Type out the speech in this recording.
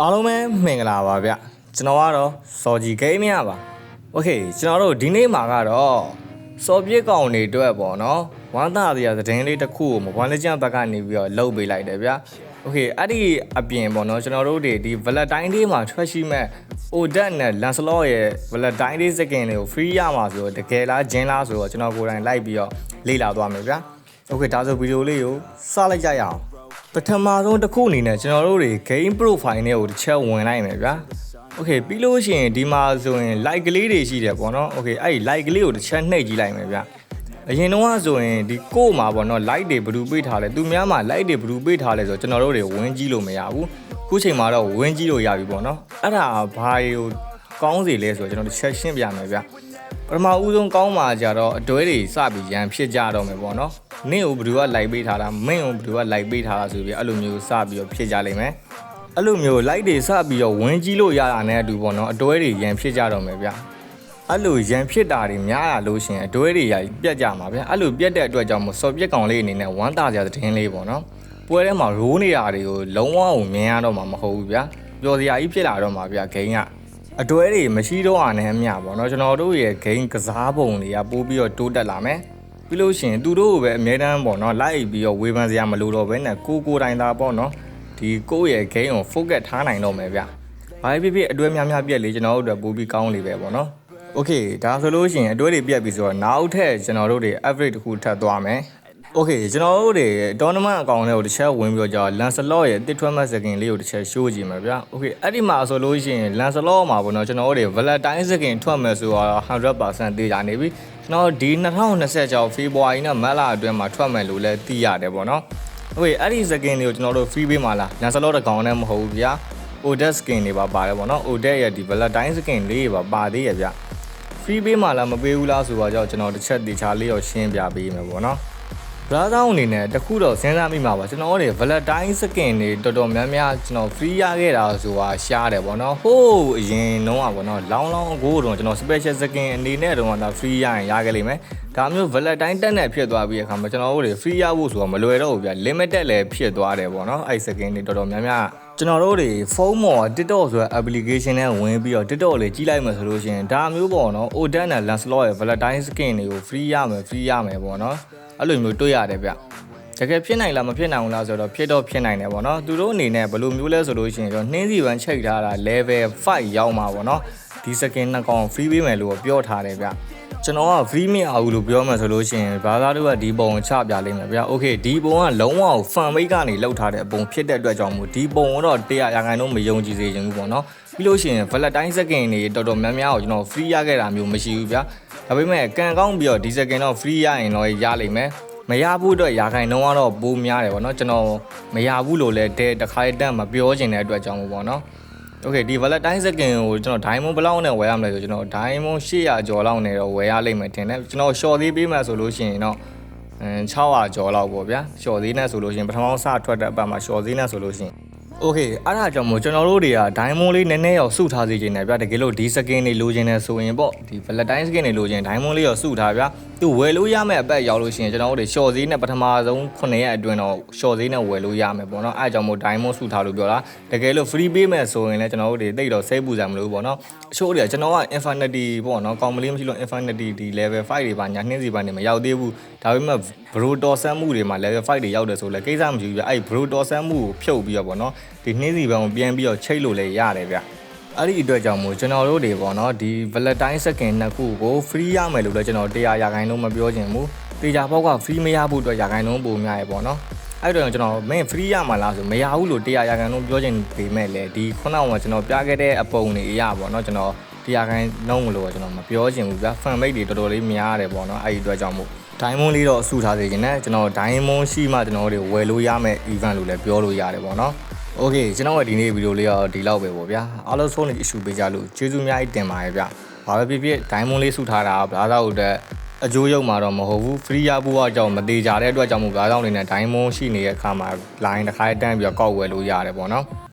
အားလုံးပဲမင်္ဂလာပါဗျကျွန်တော်ကတော့စော်ကြီးဂိမ်းမရပါโอเคကျွန်တော်တို့ဒီနေ့မှာကတော့စော်ပြစ်ကောင်တွေအတွက်ပေါ့နော်ဝမ်းသာစရာသတင်းလေးတစ်ခုကိုမဘွားလက်ကျန်ဘက်ကနေပြီးတော့လှုပ်ပေးလိုက်တယ်ဗျโอเคအဲ့ဒီအပြင်ပေါ့နော်ကျွန်တော်တို့တွေဒီ Valentine Day မှာထွက်ရှိမဲ့ Odat နဲ့ Lancelot ရဲ့ Valentine Day skin တွေကို free ရမှာဆိုတော့တကယ်လားဂျင်းလားဆိုတော့ကျွန်တော်ကိုယ်တိုင်လိုက်ပြီးတော့လေ့လာသွားမယ်ဗျโอเคဒါဆိုဗီဒီယိုလေးကိုစလိုက်ကြရအောင် ပထမဆုံးတစ်ခုအနေနဲ့ကျွန်တော်တို့တွေ game profile နဲ့ကိုတစ်ချက်ဝင်လိုက်မယ်ဗျာ Okay ပြီးလို့ရှိရင်ဒီမှာဆိုရင် like ကလေးတွေရှိတယ်ပေါ့နော် Okay အဲ့ဒီ like ကလေးကိုတစ်ချက်နှိပ်ကြည့်လိုက်မယ်ဗျာအရင်တော့ကဆိုရင်ဒီကို့မှာပေါ့နော် like တွေဘယ်သူပေးထားလဲသူများမှာ like တွေဘယ်သူပေးထားလဲဆိုတော့ကျွန်တော်တို့တွေဝင်ကြည့်လို့မရဘူးခုချိန်မှာတော့ဝင်ကြည့်လို့ရပြီပေါ့နော်အဲ့ဒါဘာတွေကိုကောင်းစီလဲဆိုတော့ကျွန်တော်တစ်ချက်ရှင်းပြမယ်ဗျာ ပထမဦးဆုံးကောင်းမှာကြတော့အတွဲတွေစပြီးရန်ဖြစ်ကြတော့မယ်ပေါ့နော်နင့်ကိုဘယ်သူက like ပေးထားတာမင်းကိုဘယ်သူက like ပေးထားတာဆိုပြီးအဲ့လိုမျိုးစပြီးတော့ဖြစ်ကြလိမ့်မယ်အဲ့လိုမျိုး light တွေစပြီးတော့ဝင်ကြီးလို့ရတာနဲ့အတူပေါ့နော်အတွဲတွေရန်ဖြစ်ကြတော့မယ်ဗျအဲ့လိုရန်ဖြစ်တာတွေများလာလို့ရှရင်အတွဲတွေရပြတ်ကြမှာဗျအဲ့လိုပြတ်တဲ့အတွက်ကြောင့်မို့စော်ပြက်ကောင်လေးအနေနဲ့ဝမ်းသာစရာသတင်းလေးပေါ့နော်ပွဲထဲမှာရိုးနေတာတွေကိုလုံးဝကိုမြင်ရတော့မှာမဟုတ်ဘူးဗျပျော်စရာကြီးဖြစ်လာတော့မှာဗျဂိမ်းက အတွဲတွေမရှိတော့အောင်နဲ့အမျှပေါ့နော်ကျွန်တော်တို့ရဲ့ဂိမ်းကစားပုံတွေကပိုးပြီးတော့တိုးတက်လာမယ်ပြီးလို့ရှိရင်သူတို့ကိုပဲအမြဲတမ်းပေါ့နော်လိုက်ပြီးတော့ဝေဖန်စရာမလိုတော့ဘဲနဲ့ကိုကိုတိုင်သာပေါ့နော်ဒီကိုယ့်ရဲ့ game ကို focus ထားနိုင်တော့မယ်ဗျ။ဘာဖြစ်ဖြစ်အတွဲများများပြက်လေကျွန်တော်တို့အတွက်ပိုပြီးကောင်းလေပဲပေါ့နော်။ Okay ဒါဆိုလို့ရှိရင်အတွဲတွေပြက်ပြီဆိုတော့နောက်ထပ်ကျွန်တော်တို့တွေ average တစ်ခုထပ်သွားမယ်။ Okay ကျွန်တော်တို့တွေ tournament အကောင့်လေးကိုတစ်ချက်ဝင်ပြီးတော့ကြာ Lancelot ရဲ့တစ်ထွတ်မှတ်စကင်လေးကိုတစ်ချက် show ကြည့်မှာဗျာ။ Okay အဲ့ဒီမှာဆိုလို့ရှိရင် Lancelot မှာပေါ့နော်ကျွန်တော်တို့တွေ Valentine စကင်ထွက်မယ်ဆိုတော့100%သိကြနေပြီ။ကျွန်တော်ဒီ2020ကျော် February နဲ့မတ်လအတွင်းမှာထွက်မယ်လို့လည်းသိရတယ်ပေါ့နော်။ Okay အဲ့ဒီ skin တွေကိုကျွန်တော်တို့ free ပေးမှာလား Lancelot တကောင်နဲ့မဟုတ်ဘူးဗျာ Odet skin တွေပါပါတယ်ပေါ့နော် Odet ရဲ့ဒီ Valentine skin လေးတွေပါပါသေးရဲ့ဗျ free ပေးမှာလားမပေးဘူးလားဆိုတော့ကျွန်တော်တစ်ချက်တေချာလေးတော့ရှင်းပြပေးမယ်ပေါ့နော် ဘရာဇောင်းအနေနဲ့တခုတော့စဉ်းစားမိမှာပါကျွန်တော်တို့ Valentine skin တွေတော်တော်များများကျွန်တော် free ရခဲ့တာဆိုတာရှားတယ်ပေါ့နော်ဟိုးအရင်တော့อ่ะပေါ့နော်လောင်းလောင်းကိုတော့ကျွန်တော် special skin အနေနဲ့တော့ဒါ free ရရင်ရခဲ့လိမ့်မယ်ဒါမျိုး Valentine တက်နဲ့ဖြစ်သွားပြီးအခါမှာကျွန်တော်တို့တွေ free ရဖို့ဆိုတာမလွယ်တော့ဘူးဗျ limited လည်းဖြစ်သွားတယ်ပေါ့နော်အဲ့ skin တွေတော်တော်များများကျွန်တော်တို့တွေဖုန်းပေါ် TikTok ဆိုတဲ့ application နဲ့ဝင်ပြီးတော့ TikTok လေးကြီးလိုက်မှဆိုလို့ရှိရင်ဒါမျိုးပေါ့နော် Odan နဲ့ Lancelot ရဲ့ Valentine skin တွေကို free ရမယ် free ရမယ်ပေါ့နော် အဲ့လိုမျိုးတွေ့ရတယ်ဗျတကယ်ဖြစ်နိုင်လားမဖြစ်နိုင်ဘူးလားဆိုတော့ဖြစ်တော့ဖြစ်နိုင်တယ်ပေါ့နော်သူတို့အနေနဲ့ဘယ်လိုမျိုးလဲဆိုလို့ရှိရင်ကျွန်တော်နှင်းစီပန်းချိန်ထားတာ level 5ရောက်မှာပေါ့နော်ဒီ skin နှစ်ကောင် free ပေးမယ်လို့ပြောထားတယ်ဗျကျွန်တော်က free မရဘူးလို့ပြောမှဆိုလို့ရှိရင်ဘာသာတို့ကဒီပုံကိုချပြလိမ့်မယ်ဗျာ။ Okay ဒီပုံကလုံးဝ fan made ကနေလောက်ထားတဲ့ပုံဖြစ်တဲ့အတွက်ကြောင့်မို့ဒီပုံတော့တရားရခိုင်တော့မယုံကြည်စေချင်ဘူးပေါ့နော်။ပြီးလို့ရှိရင် Valentine skin တွေတော်တော်များများကိုကျွန်တော် free ရခဲ့တာမျိုးမရှိဘူးဗျာ။ ဒါပေမဲ့ကန်ကောင်းပြီးတော့ဒီ skin တော့ free ရရင်တော့ရလိမ့်မယ်။မရဘူးအတွက်ရာခိုင်နှုန်းကတော့ပိုများတယ်ပေါ့နော်ကျွန်တော်မရဘူးလို့လည်းတဲတစ်ခါတည်းမပြောချင်တဲ့အတွက်ကြောင့်ပေါ့နော် Okay ဒီ Valentine skin ကိုကျွန်တော် diamond ဘယ်လောက်နဲ့ဝယ်ရမလဲဆိုကျွန်တော် diamond 800ကျော်လောက်နဲ့တော့ဝယ်ရလိမ့်မယ်ထင်တယ်ကျွန်တော် short သေးပေးမှဆိုလို့ရှိရင်တော့အဲ600ကျော်လောက်ပေါ့ဗျာ short သေးနဲ့ဆိုလို့ရှိရင်ပထမစထွက်တဲ့အပတ်မှာ short သေးနဲ့ဆိုလို့ရှိရင် Okay အဲ့ဒါကြောင့်မို့ကျွန်တော်တို့တွေက diamond လေးနည်းနည်းရောစုထားစီခြင်းနဲ့ဗျာတကယ်လို့ဒီ skin တွေလိုချင်တယ်ဆိုရင်ပေါ့ဒီ Valentine skin တွေလိုချင် diamond လေးရောစုထားဗျာသူဝယ်လို့ရမယ့်အပတ်ရောက်လို့ရှိရင်ကျွန်တော်တို့တွေ short ဈေးနဲ့ပထမဆုံး9ရက်အတွင်းတော့ short ဈေးနဲ့ဝယ်လို့ရမယ်ပေါ့နော်အဲ့ဒါကြောင့်မို့ diamond စုထားလို့ပြောတာတကယ်လို့ free ပေးမယ်ဆိုရင်လည်းကျွန်တော်တို့တွေတိတ်တော့စိတ်ပူစရာမလိုဘူးပေါ့နော်အချို့တွေကကျွန်တော်က infinity ပေါ့နော်ကောင်မလေးမရှိလို့ infinity ဒီ level 5တွေပါညာနှင်းစီပိုင်းတွေမရောက်သေးဘူးဒါပေမဲ့ bro တော်ဆန်းမှုတွေမှာ level 5တွေရောက်တယ်ဆိုလည်းကိစ္စမရှိဘူးဗျအဲ့ bro တော်ဆန်းမှုကိုဖြုတ်ပြီးတော့ပေါ့နော်ဒီနှင်းစီပိုင်းကိုပြန်ပြီးတော့ချိတ်လို့လည်းရတယ်ဗျအဲ့ဒီအတွက်ကြောင့်မို့ကျွန်တော်တို့တွေပေါ့နော်ဒီ Valentine skin နှစ်ခုကို free ရမယ်လို့လည်းကျွန်တော်တရားရာခိုင်နှုန်းမပြောချင်ဘူးတေချာပေါက်က free မရဖို့အတွက်ရာခိုင်နှုန်းပိုများရေပေါ့နော်အဲ့တော့ကျွန်တော်မင်း free ရမှာလားဆိုမရဘူးလို့တရားရာခိုင်နှုန်းပြောချင်ပေမဲ့လည်းဒီခုနကကျွန်တော်ပြခဲ့တဲ့အပုံတွေအရာပေါ့နော်ကျွန်တော်တရားခိုင်နှုန်းလို့ကျွန်တော်မပြောချင်ဘူးဗျာ fan mate တွေတော်တော်လေးများရတယ်ပေါ့နော်အဲ့ဒီအတွက်ကြောင့်မို့ diamond လေးတော့အစုထားစေချင်တယ်ကျွန်တော် diamond ရှိမှကျွန်တော်တို့ဝယ်လို့ရမယ့် event လို့လည်းပြောလို့ရတယ်ပေါ့နော် โอเคကျွန်တော်ရဲ့ဒီနေ့ဗီဒီယိုလေးတော့ဒီလောက်ပဲပေါ့ဗျာအားလုံးဆုံးနေ issue ပေးကြလို့ကျေးဇူးအများကြီးတင်ပါတယ်ဗျဘာပဲဖြစ်ဖြစ် diamond လေးစုထားတာဘာသာဟုတ်တဲ့အကျိုးရုပ်မှာတော့မဟုတ်ဘူး free ရဖို့အကြောင်းမသေးကြတဲ့အတွက်ကြောင့်မို့ဘာကြောင့်နေနဲ့ diamond ရှိနေတဲ့အခါမှာ line တစ်ခါတန်းပြီးတော့ကောက်ဝယ်လို့ရတယ်ပေါ့နော်